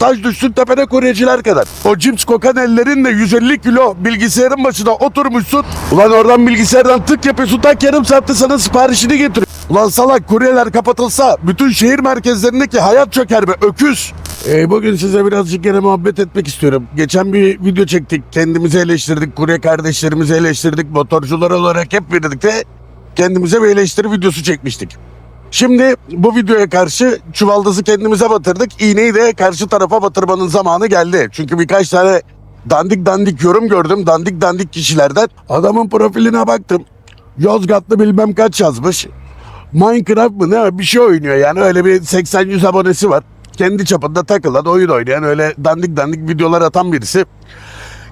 Taş düşsün tepene kuryeciler kadar. O cips kokan ellerinle 150 kilo bilgisayarın başına oturmuşsun. Ulan oradan bilgisayardan tık yapıyorsun tak yarım saatte sana siparişini getiriyor. Ulan salak kuryeler kapatılsa bütün şehir merkezlerindeki hayat çöker be öküz. Ee, bugün size birazcık gene muhabbet etmek istiyorum. Geçen bir video çektik. Kendimizi eleştirdik. Kurye kardeşlerimizi eleştirdik. Motorcular olarak hep birlikte kendimize bir eleştiri videosu çekmiştik. Şimdi bu videoya karşı çuvaldızı kendimize batırdık. İğneyi de karşı tarafa batırmanın zamanı geldi. Çünkü birkaç tane dandik dandik yorum gördüm. Dandik dandik kişilerden. Adamın profiline baktım. Yozgatlı bilmem kaç yazmış. Minecraft mı ne bir şey oynuyor yani öyle bir 80-100 abonesi var. Kendi çapında takılan oyun oynayan öyle dandik dandik videolar atan birisi.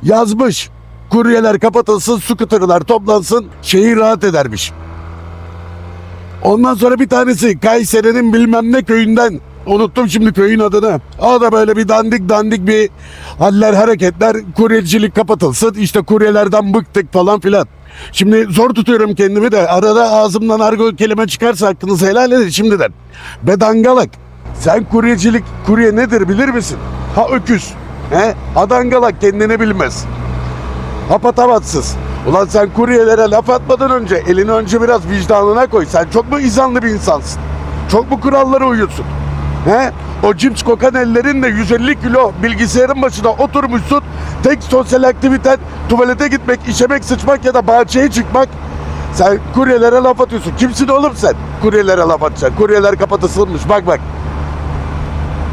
Yazmış. Kuryeler kapatılsın, scooterlar toplansın, şehir rahat edermiş. Ondan sonra bir tanesi Kayseri'nin bilmem ne köyünden unuttum şimdi köyün adını. O da böyle bir dandik dandik bir haller hareketler kuryecilik kapatılsın işte kuryelerden bıktık falan filan. Şimdi zor tutuyorum kendimi de arada ağzımdan argo kelime çıkarsa hakkınızı helal edin şimdiden. Bedangalak sen kuryecilik kurye nedir bilir misin? Ha öküz. He? Adangalak kendini bilmez. Hapatavatsız. Ulan sen kuryelere laf atmadan önce elini önce biraz vicdanına koy. Sen çok mu izanlı bir insansın? Çok mu kurallara uyuyorsun? He? O cips kokan ellerinle 150 kilo bilgisayarın başına oturmuşsun. Tek sosyal aktiviten tuvalete gitmek, işemek, sıçmak ya da bahçeye çıkmak. Sen kuryelere laf atıyorsun. Kimsin oğlum sen? Kuryelere laf atacaksın. Kuryeler kapatılmış. Bak bak.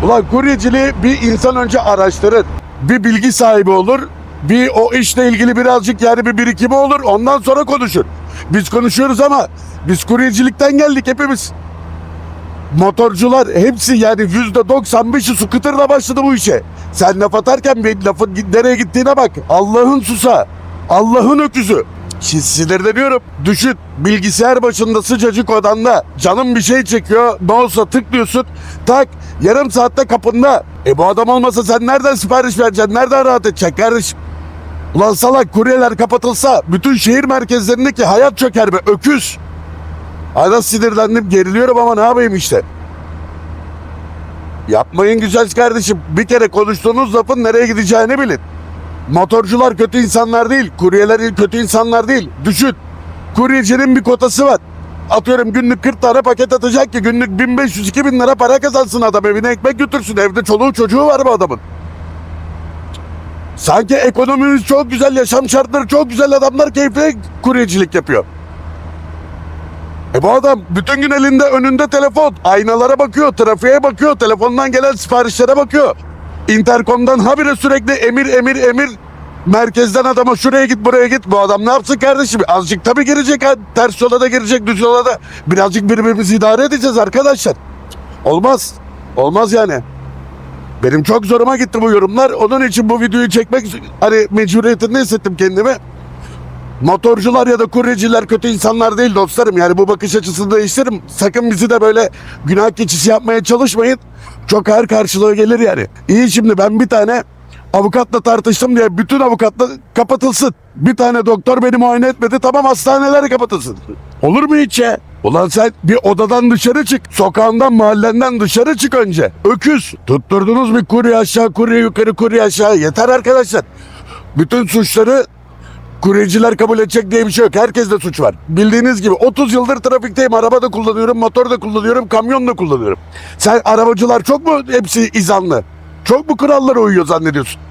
Ulan kuryeciliği bir insan önce araştırır. Bir bilgi sahibi olur. Bir o işle ilgili birazcık yani bir birikimi olur. Ondan sonra konuşur. Biz konuşuyoruz ama biz kuryecilikten geldik hepimiz. Motorcular hepsi yani yüzde 95'i scooterla başladı bu işe. Sen laf atarken bir lafın nereye gittiğine bak. Allah'ın susa. Allah'ın öküzü. Sinirleniyorum. Düşün bilgisayar başında sıcacık odanda canım bir şey çekiyor. Ne olsa tıklıyorsun. Tak yarım saatte kapında. E bu adam olmasa sen nereden sipariş vereceksin? Nereden rahat edeceksin kardeşim? Ulan salak kuryeler kapatılsa bütün şehir merkezlerindeki hayat çöker be öküz. Ana sinirlendim geriliyorum ama ne yapayım işte. Yapmayın güzel kardeşim. Bir kere konuştuğunuz lafın nereye gideceğini bilin. Motorcular kötü insanlar değil. Kuryeler kötü insanlar değil. Düşün. Kuryecinin bir kotası var. Atıyorum günlük 40 tane paket atacak ki günlük 1500-2000 lira para kazansın adam evine ekmek götürsün. Evde çoluğu çocuğu var bu adamın. Sanki ekonomimiz çok güzel, yaşam şartları çok güzel adamlar keyifli kuryecilik yapıyor. E bu adam bütün gün elinde önünde telefon. Aynalara bakıyor, trafiğe bakıyor, telefondan gelen siparişlere bakıyor. Interkom'dan habire sürekli emir emir emir. Merkezden adama şuraya git buraya git. Bu adam ne yapsın kardeşim? Azıcık tabii girecek. Ters yola da girecek, düz yola da. Birazcık birbirimizi idare edeceğiz arkadaşlar. Olmaz. Olmaz yani. Benim çok zoruma gitti bu yorumlar. Onun için bu videoyu çekmek hani mecburiyetinde hissettim kendimi. Motorcular ya da kuryeciler kötü insanlar değil dostlarım. Yani bu bakış açısını değiştiririm. Sakın bizi de böyle günah keçisi yapmaya çalışmayın. Çok ağır karşılığı gelir yani. İyi şimdi ben bir tane avukatla tartıştım diye bütün avukatla kapatılsın. Bir tane doktor beni muayene etmedi tamam hastaneler kapatılsın. Olur mu hiç ya? Ulan sen bir odadan dışarı çık. Sokağından mahallenden dışarı çık önce. Öküz. Tutturdunuz bir kurye aşağı kurye yukarı kurye aşağı. Yeter arkadaşlar. Bütün suçları Kuryeciler kabul edecek diye bir şey yok. Herkeste suç var. Bildiğiniz gibi 30 yıldır trafikteyim. Araba da kullanıyorum, motor da kullanıyorum, kamyon da kullanıyorum. Sen arabacılar çok mu hepsi izanlı? Çok mu kurallara uyuyor zannediyorsun?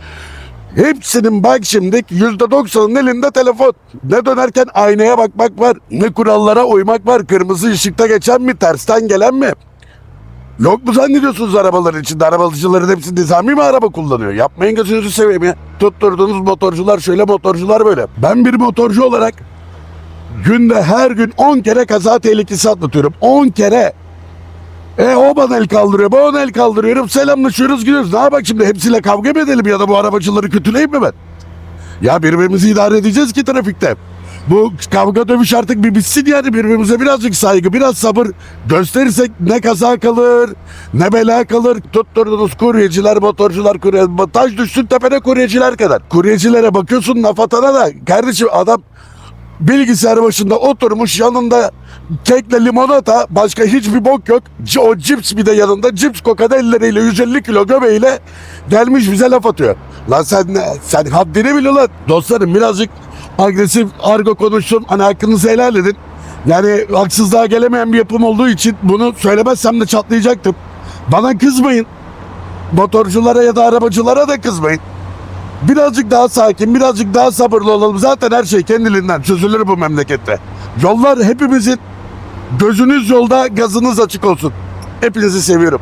Hepsinin bak şimdi yüzde doksanın elinde telefon. Ne dönerken aynaya bakmak var, ne kurallara uymak var. Kırmızı ışıkta geçen mi, tersten gelen mi? Yok mu zannediyorsunuz arabaların içinde? Arabacıların hepsi nizami mi araba kullanıyor? Yapmayın gözünüzü seveyim ya. Tutturduğunuz motorcular şöyle motorcular böyle. Ben bir motorcu olarak günde her gün 10 kere kaza tehlikesi atlatıyorum. 10 kere. E o bana el kaldırıyor, ben ona el kaldırıyorum. Selamlaşıyoruz gidiyoruz. Ne yapalım şimdi hepsiyle kavga mı edelim ya da bu arabacıları kötüleyeyim mi ben? Ya birbirimizi idare edeceğiz ki trafikte. Bu kavga dövüş artık bir bitsin yani birbirimize birazcık saygı, biraz sabır gösterirsek ne kaza kalır, ne bela kalır. Tutturdunuz kuryeciler, motorcular, kurye, taş düşsün tepene kuryeciler kadar. Kuryecilere bakıyorsun laf atana da kardeşim adam bilgisayar başında oturmuş yanında kekle limonata başka hiçbir bok yok. O cips bir de yanında cips kokadelleriyle 150 kilo göbeğiyle gelmiş bize laf atıyor. Lan sen ne- sen haddini bil ulan. Dostlarım birazcık agresif argo konuştum. Hani hakkınızı helal edin. Yani haksızlığa gelemeyen bir yapım olduğu için bunu söylemezsem de çatlayacaktım. Bana kızmayın. Motorculara ya da arabacılara da kızmayın. Birazcık daha sakin, birazcık daha sabırlı olalım. Zaten her şey kendiliğinden çözülür bu memlekette. Yollar hepimizin. Gözünüz yolda, gazınız açık olsun. Hepinizi seviyorum.